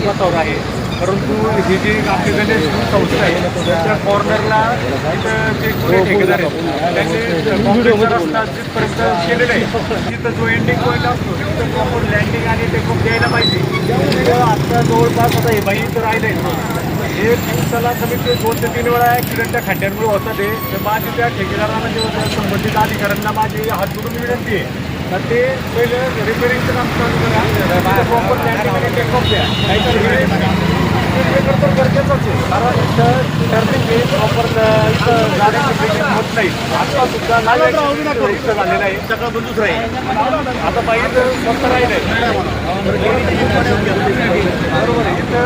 पथावर आहे. परंतु ही जी आपली गणेश संस्था आहे त्या कॉर्नरला तिथं जे पुढे ठेकेदार आहेत त्यांनी कॉन्क्रीटचा रस्ता जिथपर्यंत केलेला आहे तिथं जो एंडिंग पॉईंट असतो तिथं प्रॉपर लँडिंग आणि टेकअप द्यायला पाहिजे. आता जवळपास आता हे बाई तर राहिले हे दिवसाला कमीत कमी दोन ते तीन वेळा ॲक्सिडेंटच्या खड्ड्यांमुळे होतं ते तर माझी त्या ठेकेदारांना किंवा संबंधित अधिकाऱ्यांना माझी हात जोडून विनंती आहे तर ते पहिलं रिपेरिंगचं काम चालू करा. प्रॉपर लँडिंग टेकऑफ द्या. काहीतरी हे तर गरजेचंच आहे. कारण इथं टर्निंग हे प्रॉपर इथं गाड्यांची ब्रेकिंग होत नाही. आता सुद्धा इथं झालेलं आहे. सगळं बंदूच राहील आता पाहिजे तर स्वस्त राहिले बरोबर आहे. इथं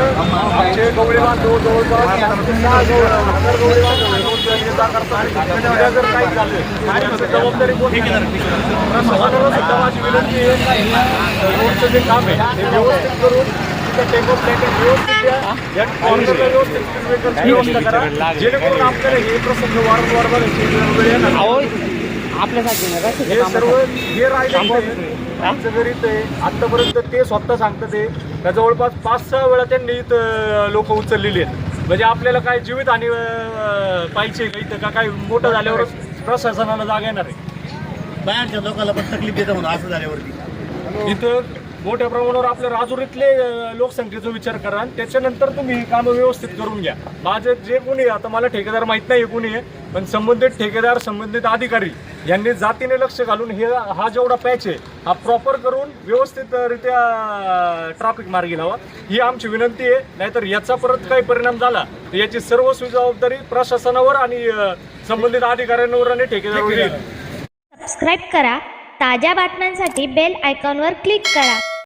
आमचे गवळे बांधव जवळपास सहा गवळे हजार गवळे बांधव जर काही झालं जबाबदारी कोण घेणार? सुद्धा माझी विनंती आहे रोडचं जे काम आहे ते व्यवस्थित करून जेणेकरून आपल्याला हे प्रसंग वारंवार आपल्यासाठी हे सर्व हे राहिले आमचं घरी ते आतापर्यंत ते स्वतः सांगतात ते जवळपास पाच सहा वेळा त्यांनी इथं लोक उचललेली आहेत म्हणजे आपल्याला काय जीवित आणि पाहिजे का इथं का काय मोठं झाल्यावरच प्रशासनाला जागा येणार आहे? बाहेरच्या लोकांना पण तकलीफ देतं म्हणून असं झाल्यावरती. इथं मोठ्या प्रमाणावर आपल्या राजुरीतले लोकसंख्येचा विचार करा आणि त्याच्यानंतर तुम्ही ही कामं व्यवस्थित करून घ्या. माझे जे कोणी आहे, आता मला ठेकेदार माहीत नाही कोणी आहे पण संबंधित ठेकेदार संबंधित अधिकारी यांनी जातीने लक्ष घालून हे हा जेवढा पॅच आहे हा प्रॉपर करून व्यवस्थितरित्या ट्रॅफिक मार्गी लावा. ही आमची विनंती आहे नाहीतर याचा परत काही परिणाम झाला तर याची सर्व जबाबदारी प्रशासनावर आणि संबंधित अधिकाऱ्यांवर आणि ठेकेदारावर येईल. सबस्क्राईब करा ताज्या बातम्यांसाठी बेल आयकॉनवर क्लिक करा.